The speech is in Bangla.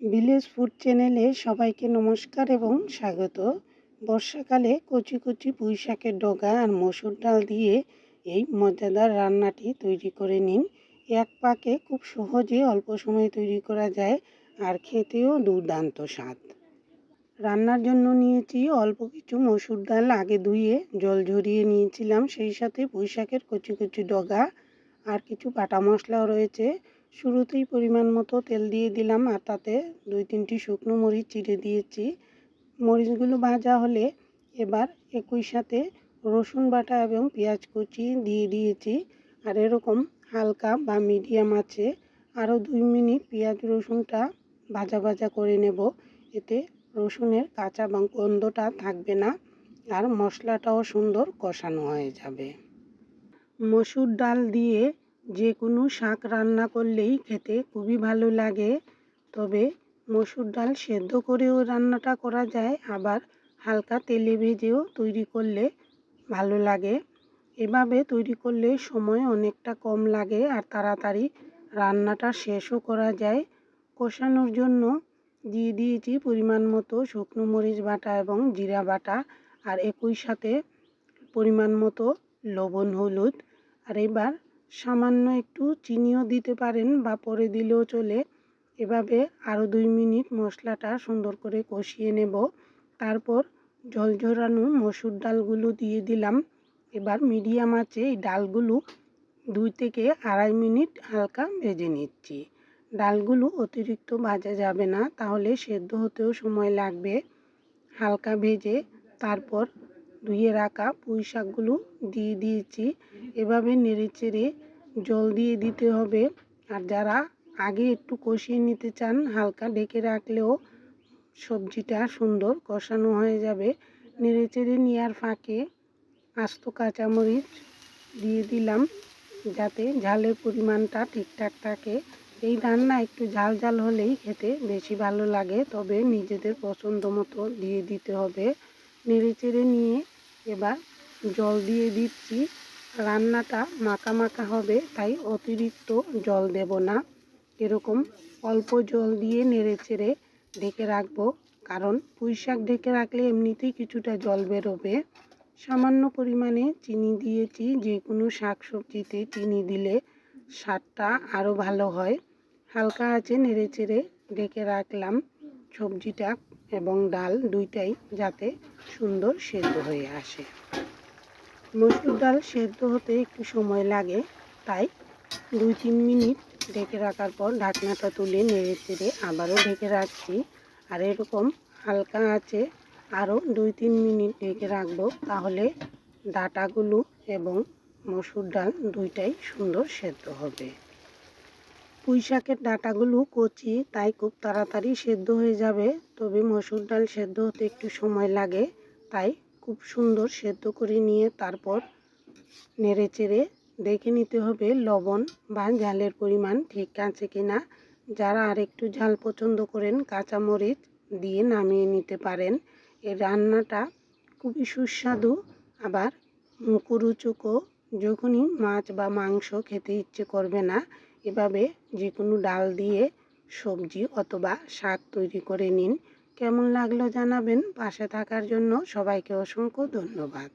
ভিলেজ ফুড চ্যানেলে সবাইকে নমস্কার এবং স্বাগত। বর্ষাকালে কচি কচি পুঁই শাকের ডগা আর মসুর ডাল দিয়ে এই মজাদার রান্নাটি তৈরি করে নিন। এক পাকে খুব সহজে অল্প সময়ে তৈরি করা যায় আর খেতেও দুর্দান্ত স্বাদ। রান্নার জন্য নিয়েছি অল্প কিছু মসুর ডাল। আগে ধুয়ে জল ঝরিয়ে নিয়েছিলাম, সেই সাথে পুঁই শাকের কচি কচি ডগা আর কিছু বাটা মশলাও রয়েছে। শুরুতেই পরিমাণ মতো তেল দিয়ে দিলাম আর তাতে দুই তিনটি শুকনো মরিচ চিড়ে দিয়েছি। মরিচগুলো ভাজা হলে এবার একই সাথে রসুন বাটা এবং পেঁয়াজ কুচি দিয়ে দিয়েছি। আর এরকম হালকা বা মিডিয়াম আছে, আরও দুই মিনিট পেঁয়াজ রসুনটা ভাজা ভাজা করে নেব। এতে রসুনের কাঁচা বা গন্ধটা থাকবে না আর মশলাটাও সুন্দর কষানো হয়ে যাবে। মসুর ডাল দিয়ে যে কোনো শাক রান্না করলেই খেতে খুবই ভালো লাগে। তবে মসুর ডাল সেদ্ধ করেও রান্নাটা করা যায়, আবার হালকা তেলে ভেজেও তৈরি করলে ভালো লাগে। এভাবে তৈরি করলে সময় অনেকটা কম লাগে আর তাড়াতাড়ি রান্নাটা শেষও করা যায়। কষানোর জন্য দিয়ে দিয়েছি পরিমাণ মতো শুকনো মরিচ বাটা এবং জিরা বাটা আর একই সাথে পরিমাণ মতো লবণ, হলুদ। আর এবার সামান্য একটু চিনিও দিতে পারেন বা পরে দিলেও চলে। এভাবে আরও দুই মিনিট মশলাটা সুন্দর করে কষিয়ে নেব। তারপর জল ঝরানো মসুর ডালগুলো দিয়ে দিলাম। এবার মিডিয়াম আছে এই ডালগুলো দুই থেকে আড়াই মিনিট হালকা ভেজে নিচ্ছি। ডালগুলো অতিরিক্ত ভাজা যাবে না, তাহলে সেদ্ধ হতেও সময় লাগবে। হালকা ভেজে তারপর ধুয়ে রাখা পুঁই শাকগুলো দিয়ে দিয়েছি। এভাবে নেড়ে চেড়ে জল দিয়ে দিতে হবে। আর যারা আগে একটু কষিয়ে নিতে চান, হালকা ডেকে রাখলেও সবজিটা সুন্দর কষানো হয়ে যাবে। নেড়ে চেড়ে নেওয়ার ফাঁকে আস্ত কাঁচামরিচ দিয়ে দিলাম যাতে ঝালের পরিমাণটা ঠিকঠাক থাকে। এই রান্না একটু ঝাল ঝাল হলেই খেতে বেশি ভালো লাগে, তবে নিজেদের পছন্দ মতো দিয়ে দিতে হবে। নেড়ে চেড়ে নিয়ে এবার জল দিয়ে দিচ্ছি। রান্নাটা মাখা মাখা হবে, তাই অতিরিক্ত জল দেব না। এরকম অল্প জল দিয়ে নেড়ে চেড়ে ঢেকে রাখব, কারণ পুঁই শাক ঢেকে রাখলে এমনিতেই কিছুটা জল বেরোবে। সামান্য পরিমাণে চিনি দিয়েছি যে কোনো শাক সবজিতে চিনি দিলে স্বাদটা আরও ভালো হয়। হালকা আছে নেড়ে চেড়ে ঢেকে রাখলাম। সবজিটা এবং ডাল দুইটাই যাতে সুন্দর সেদ্ধ হয়ে আসে। মসুর ডাল সেদ্ধ হতে একটু সময় লাগে, তাই দুই তিন মিনিট ঢেকে রাখার পর ঢাকনাটা তুলে নেড়ে চেড়ে আবারও ঢেকে রাখছি। আর এরকম হালকা আছে আরও দুই তিন মিনিট ঢেকে রাখব, তাহলে ডাটাগুলো এবং মসুর ডাল দুইটাই সুন্দর সেদ্ধ হবে। পুঁই শাকের ডাটাগুলো কচি, তাই খুব তাড়াতাড়ি সেদ্ধ হয়ে যাবে। তবে মসুর ডাল সেদ্ধ হতে একটু সময় লাগে, তাই খুব সুন্দর সেদ্ধ করে নিয়ে তারপর নেড়ে চেড়ে দেখে নিতে হবে লবণ বা ঝালের পরিমাণ ঠিক আছে কি না যারা আর একটু ঝাল পছন্দ করেন, কাঁচামরিচ দিয়ে নামিয়ে নিতে পারেন। এই রান্নাটা খুবই সুস্বাদু, আবার মুখরুচকও। যখনই মাছ বা মাংস খেতে ইচ্ছে করবে না এভাবে যে কোনো ডাল দিয়ে সবজি অথবা শাক তৈরি করে নিন। কেমন লাগল জানাবেন? পাশে থাকার জন্য সবাইকে অসংখ্য ধন্যবাদ।